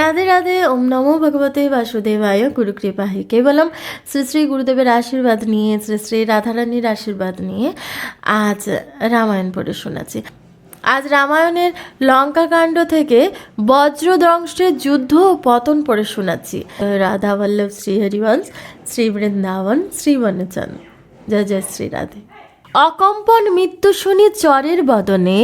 রাধে রাধে, ওম নমো ভগবতে বাসুদেবায় গুরুকৃপা হে কেবলম শ্রী শ্রী গুরুদেবের আশীর্বাদ নিয়ে, শ্রী শ্রী রাধারানীর আশীর্বাদ নিয়ে আজ রামায়ণ পড়ে শোনাচ্ছি। আজ রামায়ণের লঙ্কাকাণ্ড থেকে বজ্রদ্রংশের যুদ্ধ পতন পড়ে শোনাচ্ছি। রাধা বল্লভ শ্রী হরিবংশ শ্রী বৃন্দাবন শ্রী জয় জয় শ্রী রাধে। অকম্পন মৃত্যু শুনি চরের বদনে,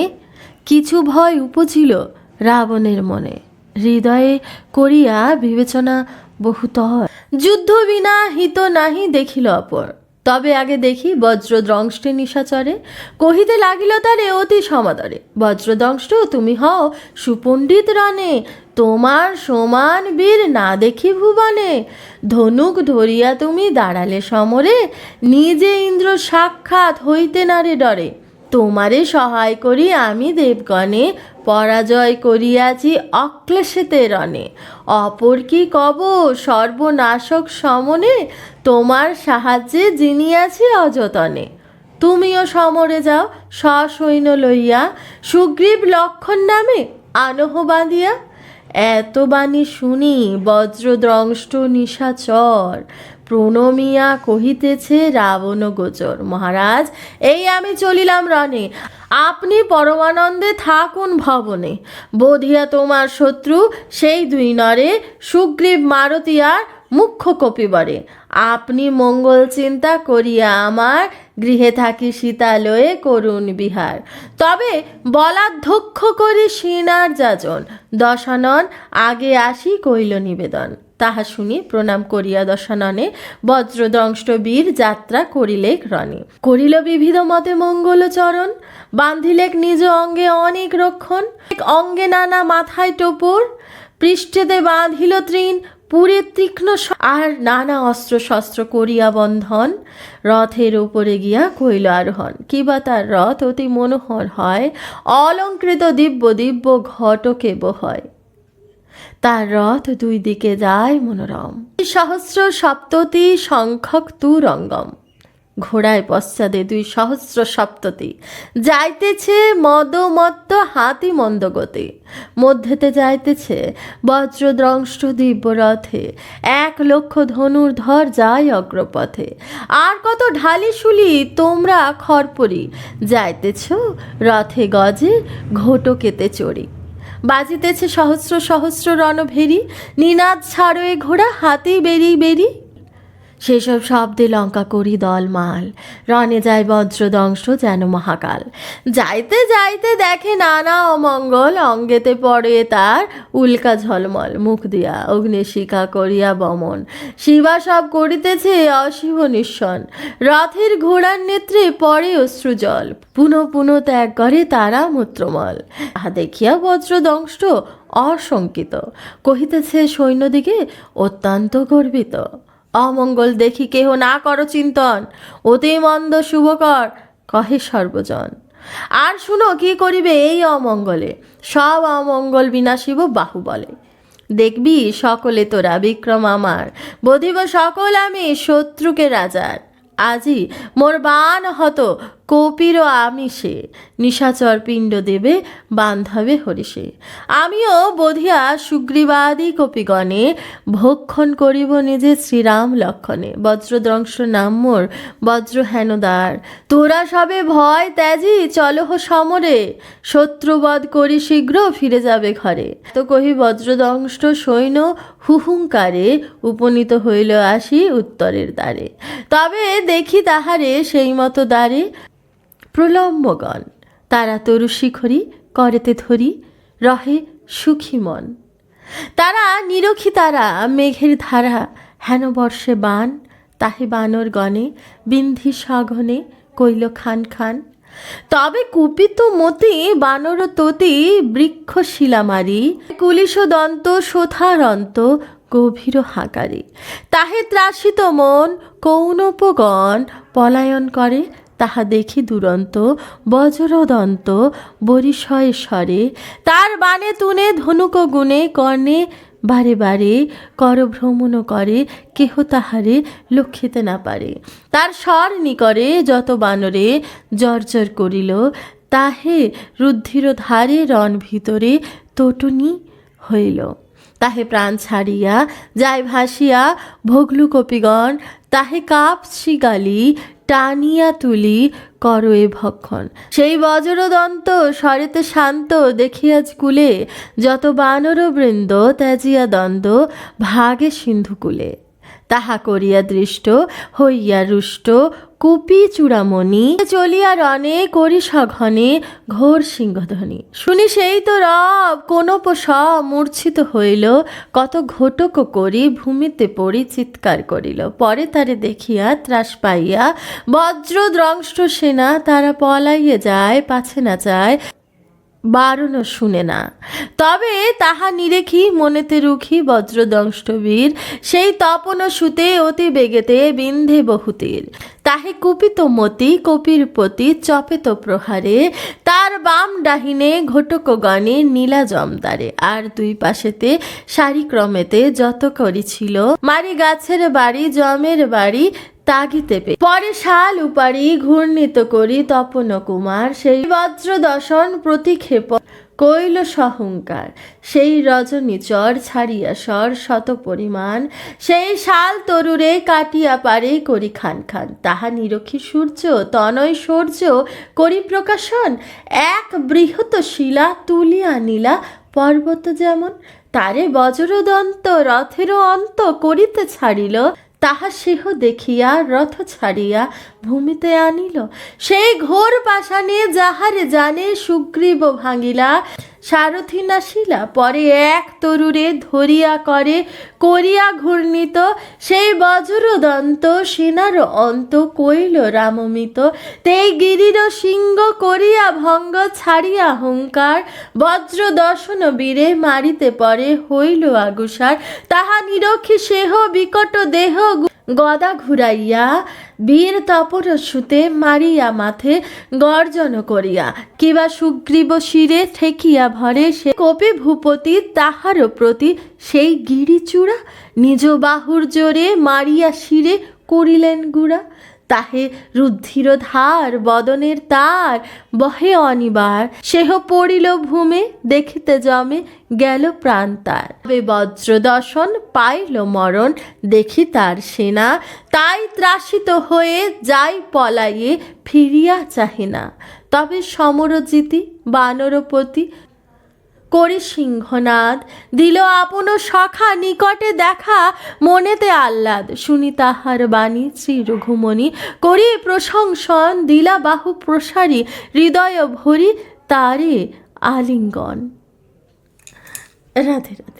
কিছু ভয় উপজিল রাবণের মনে। হৃদয়ে করিয়া বিবেচনা বহুতর যুদ্ধ বিনা হিত নাহি দেখিল অপর। তবে আগে দেখি বজ্রদ্রংষ্টে নিশাচরে কহিতে লাগিল তারে অতি সমাদরে। বজ্রদংষ্ট, তুমি হও সুপণ্ডিত রণে, তোমার সমান বীর না দেখি ভুবনে। ধনুক ধরিয়া তুমি দাঁড়ালে সমরে, নিজে ইন্দ্র সাক্ষাৎ হইতে না রে ডরে। তোমারে সহায় করি আমি দেবগণে পরাজয় করিয়াছি অক্লেশেতে রণে। অপর কি কব? সর্বনাশক সমনে তোমার সাহায্যে জিনিয়াছি অযতনে। তুমিও সমরে যাও, সসৈন্য লইয়া, সুগ্রীব লক্ষণ নামে আনহ বাঁধিয়া এত বাণী শুনি বজ্রদ্রংষ্ট নিশাচর। প্রণমিয়া কহিতেছে রাবণ গোচর, মহারাজ, এই আমি চলিলাম রণে। আপনি পরমানন্দে থাকুন ভবনে। বোধিয়া তোমার শত্রু, সেই দুই নরে সুগ্রীব মারতিয়ার মুখ্য কপিবরে আপনি মঙ্গল চিন্তা করিয়া আমার গৃহে থাকি সীতালয়ে করুণ বিহার। তবে বলাধ্যক্ষ করি সিনার যাজন। দশানন, আগে আসি কইল নিবেদন। তাহা শুনি প্রণাম করিয়া দশাননে বজ্রদংষ্ট বীর যাত্রা করিলেক রণে। করিল বিবিধ মতে মঙ্গলচরণ বান্ধিলেক নিজ অঙ্গে অনেক রক্ষণ। অঙ্গে নানা মাথায় টোপর। পৃষ্ঠেতে বাঁধিল তৃণ। পুরে তীক্ষ্ণ আর নানা অস্ত্র শস্ত্র করিয়া বন্ধন, রথের উপরে গিয়া কইল আরোহণ কিবা তার রথ? অতি মনোহর হয়, অলঙ্কৃত দিব্য দিব্য ঘটকে হয় তার রথ দুই দিকে যায় মনোরম। সহস্র সপ্ততি সংখ্যক তুরঙ্গম। ঘোড়ায় পশ্চাদে দুই সহস্র সপ্ততি। যাইতেছে মদমত্ত হাতি মন্দগতি মধ্যেতে যাইতেছে বজ্রদ্রংষ্ট দিব্য রথে এক লক্ষ ধনুর ধর যায় অগ্রপথে। আর কত ঢালি শুলি তোমরা খরপরি যাইতেছ রথে গজে ঘোটকেতে চড়ি। বাজিতেছে সহস্র সহস্র রণভেরি। নিনাদ ছাড়োয়ে ঘোড়া, হাতি বেরি বেরি। সেসব শব্দে লঙ্কা করি দল মাল। রণে যায় বজ্রদংশ যেন মহাকাল। যাইতে যাইতে দেখে নানা অমঙ্গল, অঙ্গেতে পড়ে তার উল্কা ঝলমল, মুখ দিয়া অগ্নিশিখা করিয়া বমন। শিবা সব করিতেছে অশিব নিঃসন। রথের ঘোড়ার নেত্রে পড়ে অশ্রুজল পুনঃ পুনঃ ত্যাগ করে তারা মূত্রমল। আহা দেখিয়া বজ্রদংষ্ট অশঙ্কিত। কহিতেছে সৈন্যদিকে অত্যন্ত গর্বিত। অমঙ্গল দেখি কেহ না করো চিন্তন, অতি মন্দ শুভকর, কহে সর্বজন। আর শুনো কি করিবে এই অমঙ্গলে? সব অমঙ্গল বিনাশিব বাহুবলে। দেখবি সকলে তোরা বিক্রম আমার, বধিব সকল আমি শত্রুকে রাজার। আজি মোর বান হত কপির আমিষে নিশাচর পিণ্ড দেবে বান্ধবে হরিষে আমিও বধিয়া সুগ্রীবাদি কপিগণে ভক্ষণ করিব নিজে শ্রীরাম লক্ষণে। বজ্রদ্রংশ নাম মোর বজ্র হেনদার তোরা সবে ভয় ত্যাজি, চলহ সমরে। শত্রুবধ করি শীঘ্র ফিরে যাবে ঘরে। তো কহি বজ্রদংষ্ট সৈন্য হুহুঙ্কারে উপনীত হইল আসি উত্তরের দ্বারে। তবে দেখি তাহারে সেই মতো দ্বারে। প্রলম্বগণ তারা তরু শিখরি, করেতে ধরি, রহে সুখী মন। তারা নিরখী তারা, মেঘের ধারা, হেন বর্ষে বান। তাহে বানর গণে, বিন্ধি সঘনে কইল খান খান। তবে কুপিত মতি, বানর ততি, বৃক্ষ শিলামারি কুলিশ দন্ত, সোথারন্ত, গভীর হাঁকারি। তাহে ত্রাসিত মন, কৌনপগণ, পলায়ন করে তাহা দেখি দুরন্ত, বজ্রদন্ত, বরিশয় স্বরে। তার বানে তুনে ধনুক গুণে, কর্ণে বারে বারে করভ্রমণ করে, কেহ তাহারে লক্ষিতে না পারে। তার স্বর নিকরে যত বানরে জর্জর করিল, তাহে রুদ্ধির ধারে রণ ভিতরে তটুনি হইল। তাহে প্রাণ ছাড়িয়া, যায় ভাসিয়া ভগলু কপিগণ তাহে কাপ শ্রীগালি টানিয়া তুলি করয়ে ভক্ষণ। সেই বজ্রদন্ত স্বরেতে শান্ত দেখিয়া কুলে যত বানর বৃন্দ ত্যাজিয়া দ্বন্দ্ব, ভাগে সিন্ধুকুলে তাহা করিয়া দৃষ্ট হইয়া রুষ্ট। কুপি চূড়ামণি, চলিয়া রণে করি সঘনে ঘোর সিংহধ্বনি। শুনি সেই তো রব, কোন স মূর্ছিত হইল, কত ঘটক করি ভূমিতে পড়ি চিৎকার করিল। পরে তারে দেখিয়া ত্রাস পাইয়া বজ্র দ্রংষ্ট সেনা তারা পলাইয়ে যায়, পাছে না যায় বারণও শুনে না। তবে তাহা নিরেখি মনেতে রুখি বজ্রদংষ্টবীর, সেই তপন সুতে অতি বেগেতে বিন্ধে বহুতীর। তাহে কুপিত মতি, কপির প্রতি চপেত প্রহারে, তার বাম ডাহিনে ঘটক গণে নীলা জমদারে। আর দুই পাশেতে সারি ক্রমেতে যত করেছিল মারি গাছের বাড়ি, জমের বাড়ি তাগিতে পে পরে শাল উপারি ঘূর্ণিত করি তপন কুমার সেই বজ্র দশন প্রতিক্ষেপ কৈল সহংকার, সেই রজনীচর ছাড়িয়া স্বর শত পরিমাণ, সেই শাল তরুরে কাটিয়া পারে করি খান খান, তাহা নিরক্ষী সূর্য, তনয় সূর্য করি প্রকাশন, এক বৃহৎ শিলা তুলিয়া নিলা পর্বত যেমন, তারে বজ্রদন্ত রথেরও অন্ত করিতে ছাড়িল তাহা সিংহ দেখিয়া রথ ছাড়িয়া ভূমিতে আনিল। সেই ঘোর পাশানে যাহারে জানে সুগ্রীব ভাঙিলা। সারথি নাসিলা পরে এক তরুরে ধরিয়া করে করিয়া ঘূর্ণিত। সেই বজ্রদন্ত সেনার অন্ত কইল রামমিত। তেই গিরির সিংহ করিয়া ভঙ্গ ছাড়িয়া হুঙ্কার। বজ্র দর্শন বীরে মারিতে পরে হইল আগুসার। তাহা নিরক্ষী সেহ বিকট দেহ গদা ঘুরাইয়া বীর তপর সুতে মারিয়া মাথে গর্জন করিয়া, কিবা সুগ্রীব শিরে ঠেকিয়া ভরে সে কপি ভূপতি তাহার প্রতি সেই গিরিচূড়া, নিজ বাহুর জোরে মারিয়া শিরে করিলেন গুড়া। তাহে রুদ্ধির ধার বদনের তার, বহে অনিবার। সেহ পড়িল ভূমে, দেখিতে জমে গেল প্রাণ তার। বজ্র দর্শন পাইল মরণ, দেখি তার সেনা। তাই ত্রাসিত হয়ে যাই পলাইয়ে, ফিরিয়া চাহে না। তবে সমরজিতি, বানরপতি করি সিংহনাদ। দিল আপন সখা নিকটে দেখা, মনেতে আহ্লাদ। শুনি তাহার বাণী শ্রী রঘুমণি করি প্রশংসন, দিলা বাহু প্রসারী। হৃদয় ভরি তারে আলিঙ্গন। রাধে রাধে।